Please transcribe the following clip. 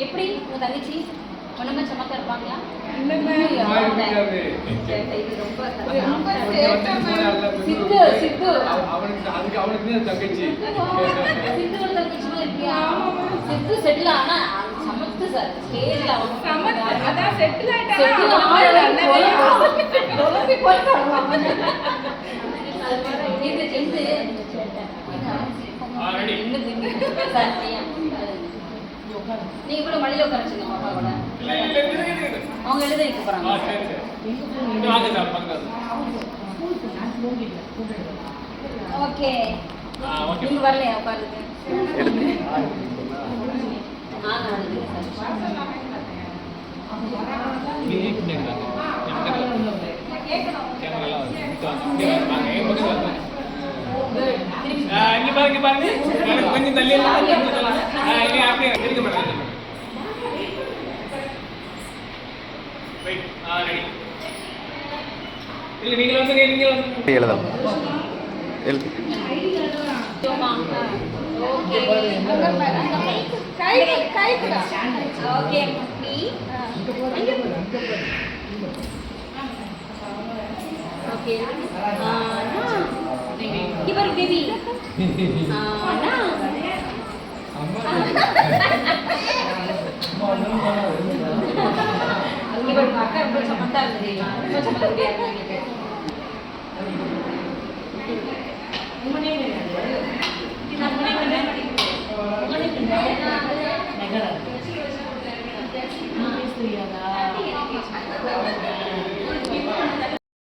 எப்படி உங்க தங்கச்சி? ஒண்ணுமே சமத்தா இருப்பாங்களா? சித்து சித்து அவனுக்கு அவனுக்கு தான் தங்கச்சி. இருக்கியா? சித்து செட்டில் ஆனா சமத்து சார் ஸ்டேஜ்ல செட்டில் ஐயா நீங்க கூட மடியில உட்காரச்சுங்க பாப்பா கூட அவங்க எழுத வைக்க போறாங்க. ஓகே. ஆ ஓகே. நீங்க வரலையா உட்காருங்க ஆ, இங்க பாருங்க இங்க பாருங்க எனக்கு கொஞ்சம் தள்ளி இல்ல. ஆ, இங்க அப்படியே இருக்க மாட்டேன் வெயிட் ஆ ரெடி இல்ல நீங்க வந்து நீங்க வந்து எழுதலாம் எழுது ஓகே ஓகே நீ ஓகே कि पर बेबी हाँ ना அங்கே போய் பார்க்க அப்படி சமந்தா இருந்தது சமந்தா முடியாது நகரம்